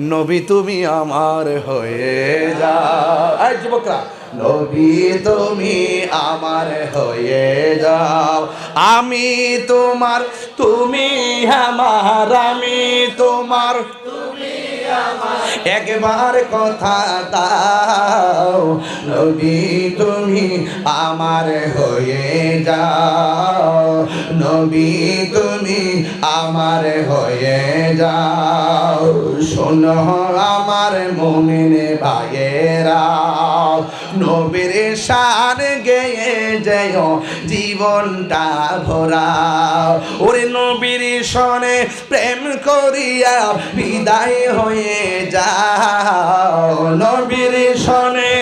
নবী তুমি আমার হয়ে যাও। যুবকরা, নবী তুমি আমার হয়ে যাও। আমি তোমার, তুমি আমার, আমি তোমার একবার কথা দাও, নবী তুমি আমার হয়ে যাও। নবী তুমি আমার হয়ে যাও। শোনো আমার মমিনে ভাইয়েরা, নবীর শান গেয়ে যেও, জীবনটা ভরা ওরে নবীর সনে প্রেম করিয়া বিদায় হয়ে যাও। নবীর সনে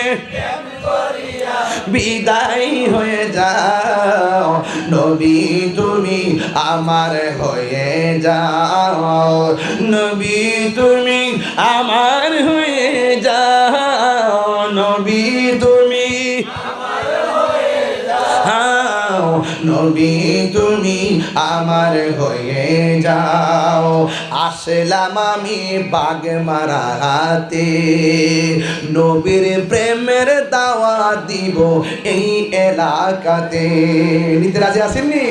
বিদায় হয়ে যাও। নবী, তুমি আমার হয়ে যাও। নবী, তুমি আমার হয়ে নবী, তুমি আমার হয়ে যাও। আসলাম আমি বাগ মারাতে নবীর প্রেমের দাওয়া দিব এই এলাকাতে। নিতে রাজি আসেননি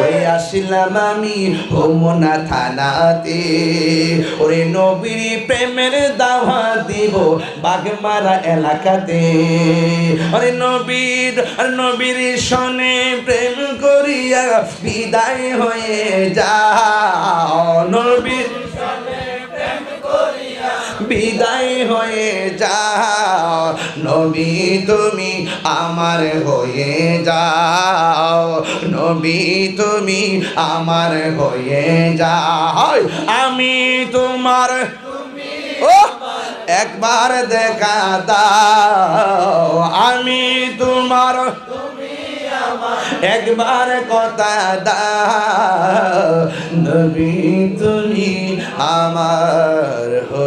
ওই আসলাম আমি হোমনা থানাতে। ওরে নবীর প্রেমের দাওয়া দিব বাগমারা এলাকাতে। আরে নবীর নবীর সনে প্রেম করিয়া বিদায় হয়ে যাও। নবীর বিদায় হয়ে যাও। নবী, তুমি আমার হয়ে যাও। নবী, তুমি আমার হয়ে যাও। আমি তোমার, ও, একবার দেখা দাও। আমি তোমার একবার কথা দাও নবী তুমি আমার হয়ে